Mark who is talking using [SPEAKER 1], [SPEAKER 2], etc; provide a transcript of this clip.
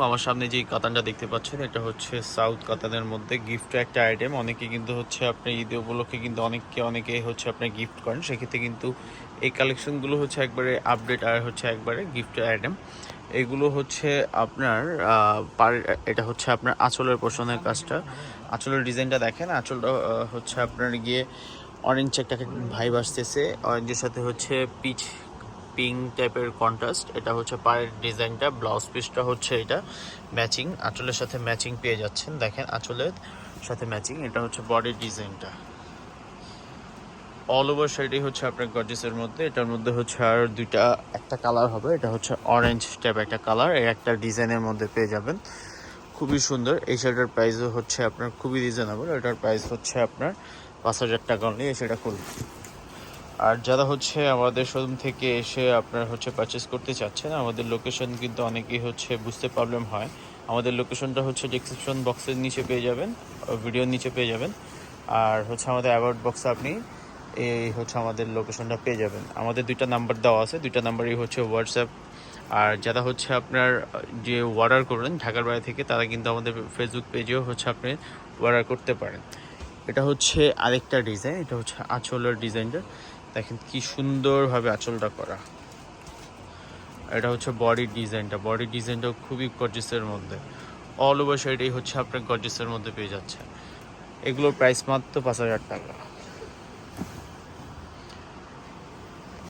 [SPEAKER 1] আমার সামনে যে কাতানটা দেখতে পাচ্ছেন, এটা হচ্ছে সাউথ কাতানের মধ্যে গিফট একটা আইটেম অনেকে কিন্তু হচ্ছে আপনি ঈদ উপলক্ষে কিন্তু অনেককে, অনেকে হচ্ছে আপনি গিফট করেন। সেক্ষেত্রে কিন্তু এই কালেকশনগুলো হচ্ছে একবারে আপডেট আর হচ্ছে একবারে গিফট আইটেম এগুলো হচ্ছে আপনার পার- এটা হচ্ছে আপনার আঁচলের পোষণের কাজটা। আঁচলের ডিজাইনটা দেখেন। আঁচলটা হচ্ছে আপনার গিয়ে অরেঞ্জ একটা ভাইব আসতেছে। অরেঞ্জের সাথে হচ্ছে পিচ পিঙ্ক টাইপের কন্ট্রাস্ট এটা হচ্ছে পায়ের ডিজাইনটা ব্লাউজ পিসটা হচ্ছে এটা ম্যাচিং আঁচলের সাথে ম্যাচিং পেয়ে যাচ্ছেন। দেখেন আঁচলের সাথে ম্যাচিং এটা হচ্ছে বডির ডিজাইনটা অল ওভার শাড়ি হচ্ছে আপনার গর্জেসের মধ্যে, এটার মধ্যে হচ্ছে আর দুইটা, একটা কালার হবে, এটা হচ্ছে অরেঞ্জ টাইপ একটা কালার এই একটা ডিজাইনের মধ্যে পেয়ে যাবেন। খুবই সুন্দর, এই শাড়িটার প্রাইসও হচ্ছে আপনার খুবই রিজনেবল এটার প্রাইস হচ্ছে আপনার পাঁচ হাজার টাকা নিয়ে সেটা খুলবে আর যারা হচ্ছে আমাদের শোরুম থেকে এসে আপনার হচ্ছে পারচেস করতে চাচ্ছেন, আমাদের লোকেশন কিন্তু অনেকেই হচ্ছে বুঝতে প্রবলেম হয়। আমাদের লোকেশনটা হচ্ছে ডিসক্রিপশন বক্সের নিচে পেয়ে যাবেন ভিডিওর নিচে পেয়ে যাবেন। আর হচ্ছে আমাদের অ্যাওয়ার্ড বক্সে আপনি এই হচ্ছে আমাদের লোকেশনটা পেয়ে যাবেন। আমাদের দুইটা নাম্বার দেওয়া আছে, দুইটা নাম্বারই হচ্ছে হোয়াটসঅ্যাপ আর যারা হচ্ছে আপনার যে অর্ডার করবেন ঢাকার বাইরে থেকে, তারা কিন্তু আমাদের ফেসবুক পেজেও হচ্ছে আপনি অর্ডার করতে পারেন। এটা হচ্ছে আরেকটা ডিজাইন এটা হচ্ছে আঁচলের ডিজাইনটা দেখেন কি সুন্দরভাবে আঁচলটা করা। এটা হচ্ছে বডি ডিজাইনটা বডি ডিজাইনটাও খুবই গর্জেসের মধ্যে। অল ওভার সাইডেই হচ্ছে আপনার গর্জেসের মধ্যে পেয়ে যাচ্ছে এগুলোর প্রাইস মাত্র পাঁচ হাজার টাকা।